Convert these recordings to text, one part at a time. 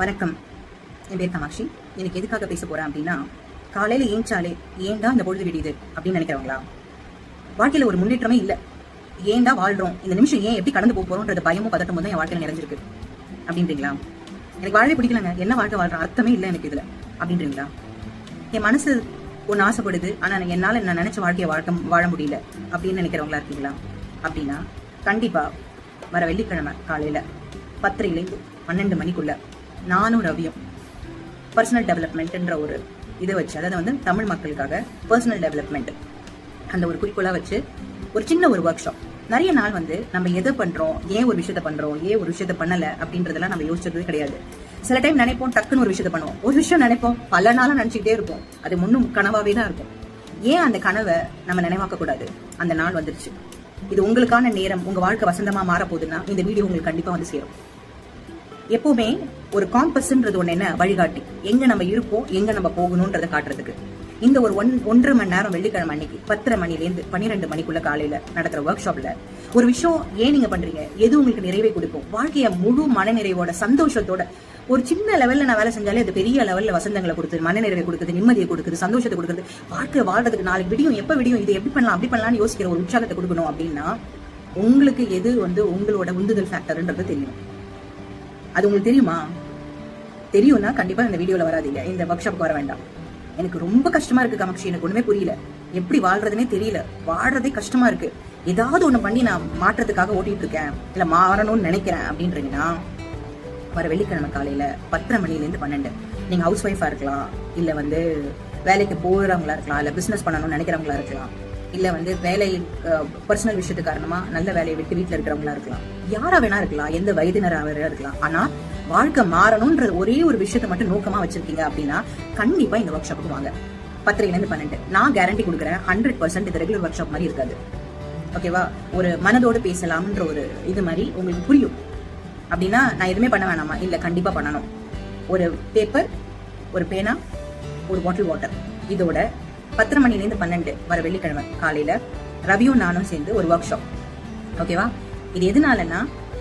வணக்கம். என் பேர் காமாட்சி எனக்கு எதுக்காக பேச போகிறேன் அப்படின்னா காலையில் ஏஞ்சாலே ஏன்டா இந்த பொழுது விடியுது அப்படின்னு நினைக்கிறவங்களா? வாழ்க்கையில் ஒரு முன்னேற்றமே இல்லை. ஏன்டா வாழ்றோம்? இந்த நிமிஷம் ஏன் எப்படி கடந்து போக பயமும் பதட்டமும் தான் என் வாழ்க்கையில் நிறைஞ்சிருக்கு. அப்படின்றீங்களா? எனக்கு வாழவே பிடிக்கலங்க. என்ன வாழ்க்கை வாழ்ற அர்த்தமே இல்லை எனக்கு இதில். அப்படின்றீங்களா? என் மனசு ஒன்று ஆசைப்படுது. ஆனால் என்னால் நான் நினச்ச வாழ்க்கையை வாழ்க்க வாழ முடியல அப்படின்னு நினைக்கிறவங்களா இருக்கீங்களா? அப்படின்னா கண்டிப்பாக வர வெள்ளிக்கிழமை காலையில் பத்தரையிலேருந்து பன்னெண்டு மணிக்குள்ளே நானும் ரவியும் பர்சனல் டெவலப்மெண்ட்ன்ற ஒரு இதை வச்சு அதாவது வந்து தமிழ் மக்களுக்காக பர்சனல் டெவலப்மெண்ட் அந்த ஒரு குறிக்கோளா வச்சு ஒரு சின்ன ஒரு ஒர்க் ஷாப் நிறைய நாள் வந்து நம்ம எதை பண்றோம் ஏன் ஒரு விஷயத்த பண்றோம் ஏன் ஒரு விஷயத்த பண்ணல அப்படின்றதெல்லாம் நம்ம யோசிச்சது கிடையாது. சில டைம் நினைப்போம் டக்குன்னு ஒரு விஷயத்த பண்ணுவோம். ஒரு விஷயம் நினைப்போம் பல நாளாக நினைச்சிக்கிட்டே இருப்போம். அது முன்னும் கனவாவே தான் இருக்கும். ஏன் அந்த கனவை நம்ம நினைவாக்க கூடாது அந்த நாள் வந்துருச்சு. இது உங்களுக்கான நேரம் உங்க வாழ்க்கை வசந்தமா மாற போகுதுன்னா இந்த வீடியோ உங்களுக்கு கண்டிப்பா வந்து சேரும். எப்பவுமே ஒரு காம்பஸ்ன்றது ஒண்ணு என்ன? வழிகாட்டி. எங்க நம்ம இருப்போம் எங்க நம்ம போகணும்ன்றத காட்டுறதுக்கு. இந்த ஒரு ஒன் ஒன்றரை மணி நேரம் வெள்ளிக்கிழமை அன்னைக்கு பத்தரை மணிலேருந்து பன்னிரெண்டு மணிக்குள்ள காலையில நடத்துற ஒர்க் ஷாப்ல ஒரு விஷயம் ஏன் நீங்க பண்றீங்க? எது உங்களுக்கு நிறைவை கொடுக்கும்? வாழ்க்கைய முழு மனநிறைவோட சந்தோஷத்தோட ஒரு சின்ன லெவல்ல நான் வேலை செஞ்சாலே அது பெரிய லெவல்ல வசந்தங்களை கொடுக்குது மனநிறைவை கொடுக்குது நிம்மதியை கொடுக்குது சந்தோஷத்தை கொடுக்குது. வாழ்க்கை வாழ்றதுக்கு நாளைக்கு விடியும் எப்ப விடியும் இது எப்படி பண்ணலாம் அப்படி பண்ணலாம்னு யோசிக்கிற ஒரு உற்சாகத்தை கொடுக்கணும் அப்படின்னா உங்களுக்கு எது வந்து உங்களோட உந்துதல் ஃபேக்டர்ன்றது தெரியும். அது உங்களுக்கு தெரியுமா? தெரியும்னா கண்டிப்பா இந்த வீடியோல வராதீங்க. இந்த ஒர்க் ஷாப்க்கு வர வேண்டாம். எனக்கு ரொம்ப கஷ்டமா இருக்கு காமாட்சி. எனக்கு ஒண்ணுமே புரியல. எப்படி வாழ்றதுனே தெரியல. வாழ்றதே கஷ்டமா இருக்கு. ஏதாவது ஒண்ணு பண்ணி நான் மாற்றத்துக்காக ஓட்டிட்டு இருக்கேன். இல்ல மாறணும்னு நினைக்கிறேன் அப்படின்றீங்கன்னா வர வெள்ளிக்கிழமை காலையில பத்தரை மணில இருந்து பன்னெண்டு. நீங்க ஹவுஸ் ஒய்ஃபா இருக்கலாம். இல்ல வந்து வேலைக்கு போறவங்களா இருக்கலாம். இல்ல பிசினஸ் பண்ணணும்னு நினைக்கிறவங்களா இருக்கலாம். இல்லை வந்து வேலை பர்சனல் விஷயத்து காரணமா நல்ல வேலையை விட்டு வீட்டில் இருக்கிறவங்களா இருக்கலாம். யாரா வேணா இருக்கலாம். எந்த வயதினராக வேணா இருக்கலாம். ஆனா வாழ்க்கை மாறணும்ன்ற ஒரே ஒரு விஷயத்த மட்டும் நோக்கமா வச்சிருக்கீங்க அப்படின்னா கண்டிப்பா இந்த ஒர்க் ஷாப்புக்கு வாங்க. பத்திரையில பன்னெண்டு. நான் கேரண்டி கொடுக்குறேன் ஹண்ட்ரட் பர்சன்ட் இது ரெகுலர் ஒர்க் ஷாப் மாதிரி இருக்காது. ஓகேவா ஒரு மனதோடு பேசலாம்ன்ற ஒரு இது மாதிரி உங்களுக்கு புரியும். அப்படின்னா நான் எதுவுமே பண்ண வேணாமா? இல்லை கண்டிப்பாக பண்ணணும். ஒரு பேப்பர் ஒரு பேனா ஒரு பாட்டில் வாட்டர் இதோட பத்து மணிலேருந்து பன்னெண்டு வர வெள்ளிக்கிழமை காலையில ரவியும் நானும் சேர்ந்து ஒரு ஒர்க் ஷாப் ஓகேவா இது எதனாலன்னா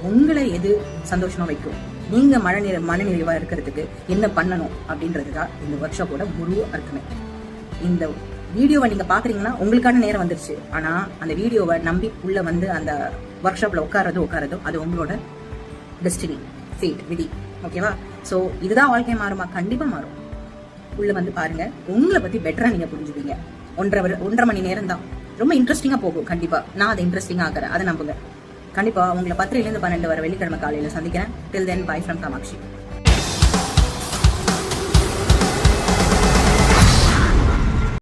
உங்களை எது சந்தோஷமா வைக்கும்? நீங்க மனநிறை மனநிறைவா இருக்கிறதுக்கு என்ன பண்ணணும் அப்படின்றது தான் இந்த ஒர்க் ஷாப்போட முழு அர்த்தமே. இந்த வீடியோவை நீங்க பாக்குறீங்கன்னா உங்களுக்கான நேரம் வந்துருச்சு. ஆனா அந்த வீடியோவை நம்பி உள்ள வந்து அந்த ஒர்க் ஷாப்ல உட்காரதோ உட்காரதோ அது உங்களோட டெஸ்டினி ஃபேட் விதி. ஓகேவா ஸோ இதுதான் வாழ்க்கை மாறுமா? கண்டிப்பா மாறும். உள்ள வந்து பாருங்க. உங்களை பத்தி பெட்டரா நீங்க புரிஞ்சுப்பீங்க. ஒன்றரை ஒன்றரை மணி நேரம் தான் ரொம்ப இன்ட்ரெஸ்டிங்கா போகும். கண்டிப்பா. நான் அதை இன்ட்ரெஸ்டிங் ஆகிறேன் அதை நம்புங்க. கண்டிப்பா உங்களை பத்திரையிலேருந்து பன்னெண்டு வர வெள்ளிக்கிழமை காலையில சந்திக்கிறேன். Till then bye from Kamakshi.